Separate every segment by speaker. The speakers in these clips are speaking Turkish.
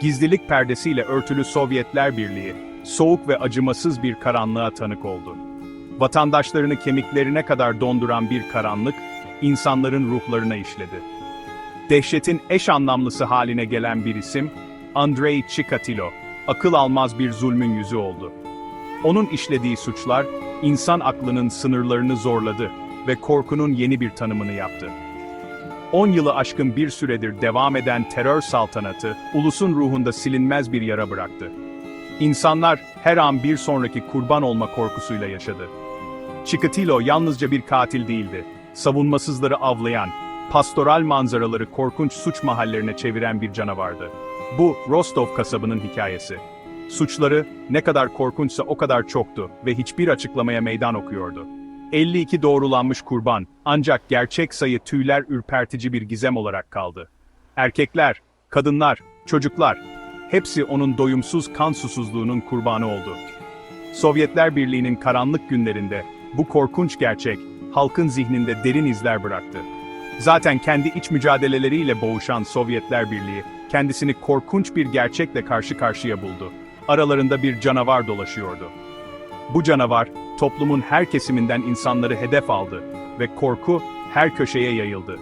Speaker 1: gizlilik perdesiyle örtülü Sovyetler Birliği, soğuk ve acımasız bir karanlığa tanık oldu. Vatandaşlarını kemiklerine kadar donduran bir karanlık, insanların ruhlarına işledi. Dehşetin eş anlamlısı haline gelen bir isim, Andrei Chikatilo, akıl almaz bir zulmün yüzü oldu. Onun işlediği suçlar, insan aklının sınırlarını zorladı ve korkunun yeni bir tanımını yaptı. 10 yılı aşkın bir süredir devam eden terör saltanatı, ulusun ruhunda silinmez bir yara bıraktı. İnsanlar her an bir sonraki kurban olma korkusuyla yaşadı. Chikatilo yalnızca bir katil değildi. Savunmasızları avlayan, pastoral manzaraları korkunç suç mahallerine çeviren bir canavardı. Bu, Rostov kasabının hikayesi. Suçları ne kadar korkunçsa o kadar çoktu ve hiçbir açıklamaya meydan okuyordu. 52 doğrulanmış kurban, ancak gerçek sayı tüyler ürpertici bir gizem olarak kaldı. Erkekler, kadınlar, çocuklar, hepsi onun doyumsuz kan susuzluğunun kurbanı oldu. Sovyetler Birliği'nin karanlık günlerinde bu korkunç gerçek halkın zihninde derin izler bıraktı. Zaten kendi iç mücadeleleriyle boğuşan Sovyetler Birliği kendisini korkunç bir gerçekle karşı karşıya buldu. Aralarında bir canavar dolaşıyordu. Bu canavar toplumun her kesiminden insanları hedef aldı ve korku her köşeye yayıldı.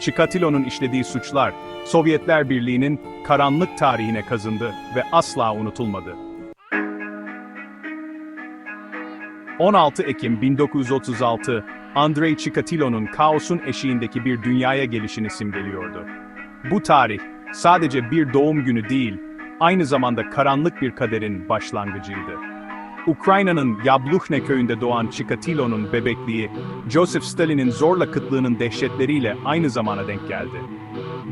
Speaker 1: Chikatilo'nun işlediği suçlar Sovyetler Birliği'nin karanlık tarihine kazındı ve asla unutulmadı. 16 Ekim 1936, Andrei Chikatilo'nun kaosun eşiğindeki bir dünyaya gelişini simgeliyordu. Bu tarih, sadece bir doğum günü değil, aynı zamanda karanlık bir kaderin başlangıcıydı. Ukrayna'nın Yabluhne köyünde doğan Chikatilo'nun bebekliği, Joseph Stalin'in zorla kıtlığının dehşetleriyle aynı zamana denk geldi.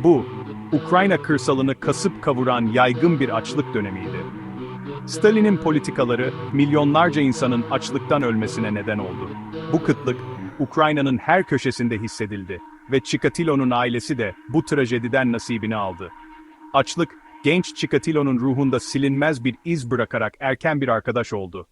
Speaker 1: Bu, Ukrayna kırsalını kasıp kavuran yaygın bir açlık dönemiydi. Stalin'in politikaları milyonlarca insanın açlıktan ölmesine neden oldu. Bu kıtlık Ukrayna'nın her köşesinde hissedildi ve Chikatilo'nun ailesi de bu trajediden nasibini aldı. Açlık genç Chikatilo'nun ruhunda silinmez bir iz bırakarak erken bir arkadaş oldu.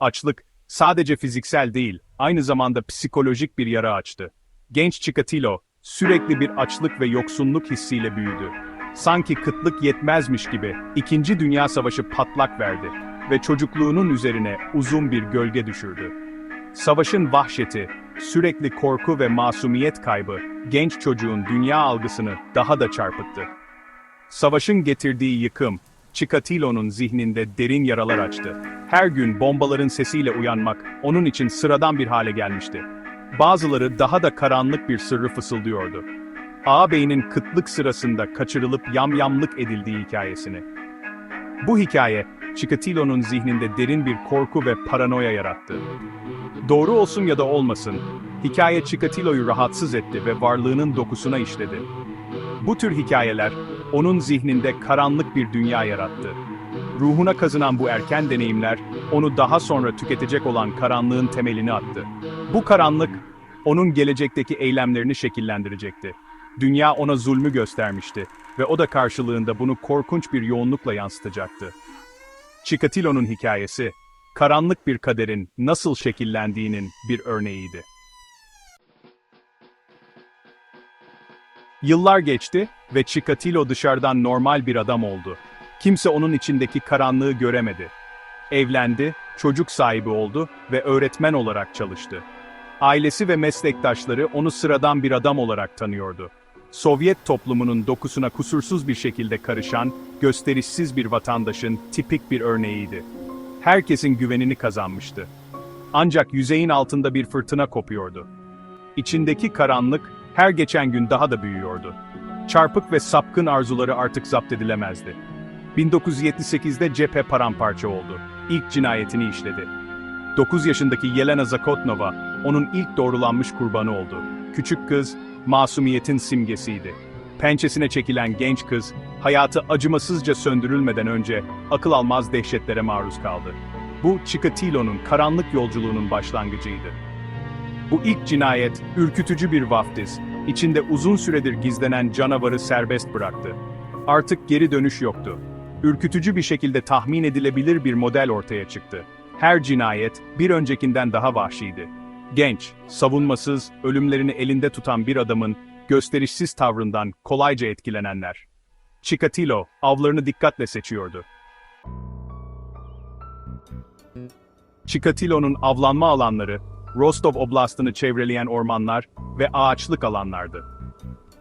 Speaker 1: Açlık sadece fiziksel değil, aynı zamanda psikolojik bir yara açtı. Genç Chikatilo sürekli bir açlık ve yoksunluk hissiyle büyüdü. Sanki kıtlık yetmezmiş gibi İkinci Dünya Savaşı patlak verdi ve çocukluğunun üzerine uzun bir gölge düşürdü. Savaşın vahşeti, sürekli korku ve masumiyet kaybı genç çocuğun dünya algısını daha da çarpıttı. Savaşın getirdiği yıkım, Chikatilo'nun zihninde derin yaralar açtı. Her gün bombaların sesiyle uyanmak onun için sıradan bir hale gelmişti. Bazıları daha da karanlık bir sırrı fısıldıyordu. Ağabeyinin kıtlık sırasında kaçırılıp yamyamlık edildiği hikayesini. Bu hikaye, Chikatilo'nun zihninde derin bir korku ve paranoya yarattı. Doğru olsun ya da olmasın, hikaye Chikatilo'yu rahatsız etti ve varlığının dokusuna işledi. Bu tür hikayeler, onun zihninde karanlık bir dünya yarattı. Ruhuna kazınan bu erken deneyimler, onu daha sonra tüketecek olan karanlığın temelini attı. Bu karanlık, onun gelecekteki eylemlerini şekillendirecekti. Dünya ona zulmü göstermişti ve o da karşılığında bunu korkunç bir yoğunlukla yansıtacaktı. Chikatilo'nun hikayesi, karanlık bir kaderin nasıl şekillendiğinin bir örneğiydi. Yıllar geçti ve Chikatilo dışarıdan normal bir adam oldu. Kimse onun içindeki karanlığı göremedi. Evlendi, çocuk sahibi oldu ve öğretmen olarak çalıştı. Ailesi ve meslektaşları onu sıradan bir adam olarak tanıyordu. Sovyet toplumunun dokusuna kusursuz bir şekilde karışan, gösterişsiz bir vatandaşın tipik bir örneğiydi. Herkesin güvenini kazanmıştı. Ancak yüzeyin altında bir fırtına kopuyordu. İçindeki karanlık her geçen gün daha da büyüyordu. Çarpık ve sapkın arzuları artık zapt edilemezdi. 1978'de cephe paramparça oldu. İlk cinayetini işledi. 9 yaşındaki Yelena Zakotnova, onun ilk doğrulanmış kurbanı oldu. Küçük kız, masumiyetin simgesiydi. Pençesine çekilen genç kız, hayatı acımasızca söndürülmeden önce akıl almaz dehşetlere maruz kaldı. Bu Chikatilo'nun karanlık yolculuğunun başlangıcıydı. Bu ilk cinayet, ürkütücü bir vaftiz, içinde uzun süredir gizlenen canavarı serbest bıraktı. Artık geri dönüş yoktu. Ürkütücü bir şekilde tahmin edilebilir bir model ortaya çıktı. Her cinayet, bir öncekinden daha vahşiydi. Genç, savunmasız, ölümlerini elinde tutan bir adamın gösterişsiz tavrından kolayca etkilenenler. Chikatilo, avlarını dikkatle seçiyordu. Chikatilo'nun avlanma alanları, Rostov Oblast'ını çevreleyen ormanlar ve ağaçlık alanlardı.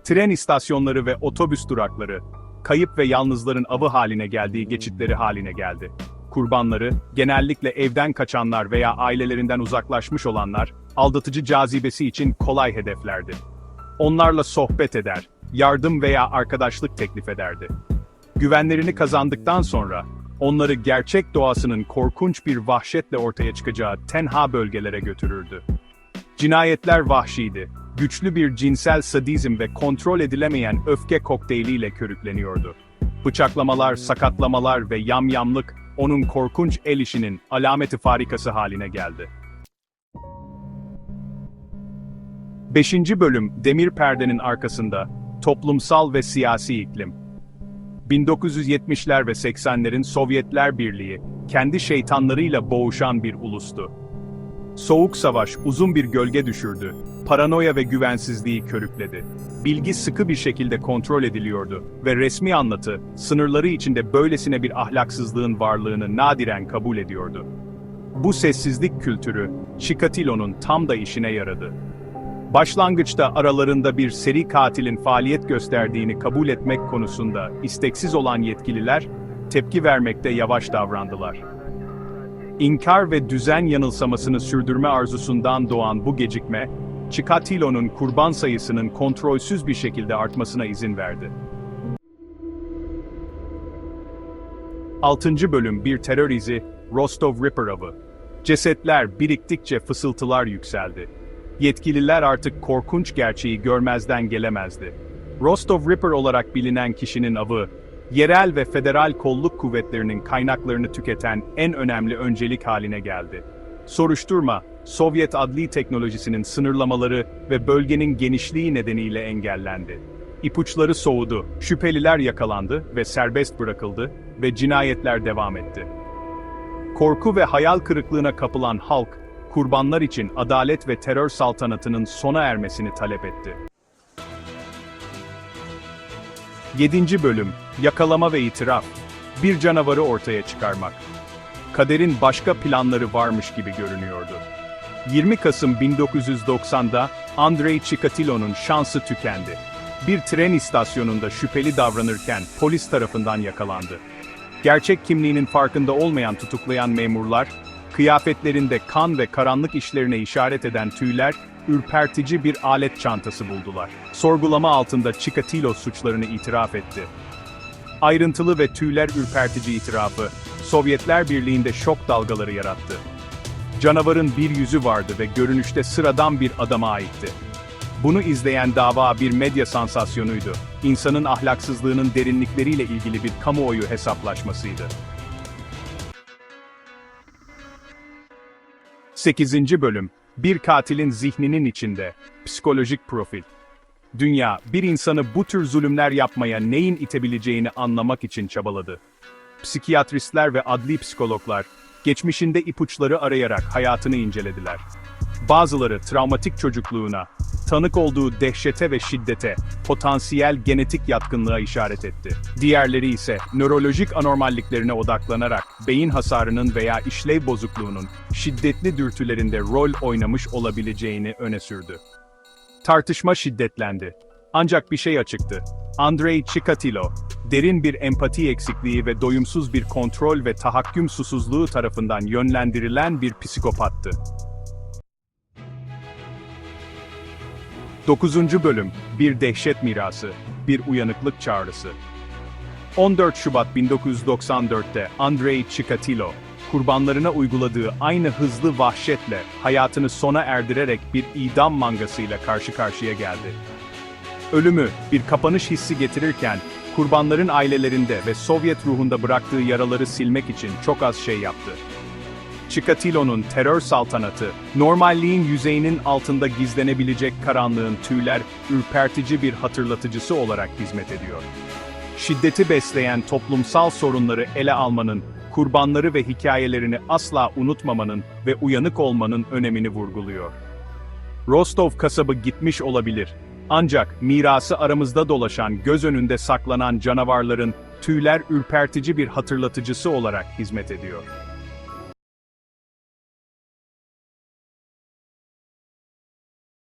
Speaker 1: Tren istasyonları ve otobüs durakları, kayıp ve yalnızların avı haline geldiği geçitleri haline geldi. Kurbanları, genellikle evden kaçanlar veya ailelerinden uzaklaşmış olanlar, aldatıcı cazibesi için kolay hedeflerdi. Onlarla sohbet eder, yardım veya arkadaşlık teklif ederdi. Güvenlerini kazandıktan sonra, onları gerçek doğasının korkunç bir vahşetle ortaya çıkacağı tenha bölgelere götürürdü. Cinayetler vahşiydi, güçlü bir cinsel sadizm ve kontrol edilemeyen öfke kokteyliyle körükleniyordu. Bıçaklamalar, sakatlamalar ve yamyamlık, onun korkunç el işinin alameti farikası haline geldi. 5. Bölüm Demir Perdenin Arkasında Toplumsal ve Siyasi İklim 1970'ler ve 80'lerin Sovyetler Birliği, kendi şeytanlarıyla boğuşan bir ulustu. Soğuk savaş uzun bir gölge düşürdü, paranoya ve güvensizliği körükledi. Bilgi sıkı bir şekilde kontrol ediliyordu ve resmi anlatı, sınırları içinde böylesine bir ahlaksızlığın varlığını nadiren kabul ediyordu. Bu sessizlik kültürü, Chikatilo'nun tam da işine yaradı. Başlangıçta aralarında bir seri katilin faaliyet gösterdiğini kabul etmek konusunda isteksiz olan yetkililer, tepki vermekte yavaş davrandılar. İnkar ve düzen yanılsamasını sürdürme arzusundan doğan bu gecikme, Chikatilo'nun kurban sayısının kontrolsüz bir şekilde artmasına izin verdi. 6. Bölüm Bir terör izi, Rostov Ripper avı. Cesetler biriktikçe fısıltılar yükseldi. Yetkililer artık korkunç gerçeği görmezden gelemezdi. Rostov Ripper olarak bilinen kişinin avı, yerel ve federal kolluk kuvvetlerinin kaynaklarını tüketen en önemli öncelik haline geldi. Soruşturma, Sovyet adli teknolojisinin sınırlamaları ve bölgenin genişliği nedeniyle engellendi. İpuçları soğudu, şüpheliler yakalandı ve serbest bırakıldı ve cinayetler devam etti. Korku ve hayal kırıklığına kapılan halk, kurbanlar için adalet ve terör saltanatının sona ermesini talep etti. 7. Bölüm Yakalama ve itiraf Bir canavarı ortaya çıkarmak. Kaderin başka planları varmış gibi görünüyordu. 20 Kasım 1990'da Andrei Chikatilo'nun şansı tükendi. Bir tren istasyonunda şüpheli davranırken polis tarafından yakalandı. Gerçek kimliğinin farkında olmayan tutuklayan memurlar, kıyafetlerinde kan ve karanlık işlerine işaret eden tüyler, ürpertici bir alet çantası buldular. Sorgulama altında Chikatilo suçlarını itiraf etti. Ayrıntılı ve tüyler ürpertici itirafı, Sovyetler Birliği'nde şok dalgaları yarattı. Canavarın bir yüzü vardı ve görünüşte sıradan bir adama aitti. Bunu izleyen dava bir medya sansasyonuydu. İnsanın ahlaksızlığının derinlikleriyle ilgili bir kamuoyu hesaplaşmasıydı. 8. Bölüm Bir katilin zihninin içinde Psikolojik profil Dünya, bir insanı bu tür zulümler yapmaya neyin itebileceğini anlamak için çabaladı. Psikiyatristler ve adli psikologlar, geçmişinde ipuçları arayarak hayatını incelediler. Bazıları travmatik çocukluğuna, tanık olduğu dehşete ve şiddete, potansiyel genetik yatkınlığa işaret etti. Diğerleri ise nörolojik anormalliklerine odaklanarak beyin hasarının veya işlev bozukluğunun şiddetli dürtülerinde rol oynamış olabileceğini öne sürdü. Tartışma şiddetlendi. Ancak bir şey açıktı. Andrei Chikatilo, derin bir empati eksikliği ve doyumsuz bir kontrol ve tahakküm susuzluğu tarafından yönlendirilen bir psikopattı. 9. Bölüm Bir Dehşet Mirası, Bir Uyanıklık Çağrısı 14 Şubat 1994'te Andrei Chikatilo, kurbanlarına uyguladığı aynı hızlı vahşetle hayatını sona erdirerek bir idam mangasıyla karşı karşıya geldi. Ölümü bir kapanış hissi getirirken, kurbanların ailelerinde ve Sovyet ruhunda bıraktığı yaraları silmek için çok az şey yaptı. Chikatilo'nun terör saltanatı, normalliğin yüzeyinin altında gizlenebilecek karanlığın tüyler, ürpertici bir hatırlatıcısı olarak hizmet ediyor. Şiddeti besleyen toplumsal sorunları ele almanın, kurbanları ve hikayelerini asla unutmamanın ve uyanık olmanın önemini vurguluyor. Rostov kasabı gitmiş olabilir Ancak mirası aramızda dolaşan, göz önünde saklanan canavarların tüyler ürpertici bir hatırlatıcısı olarak hizmet ediyor.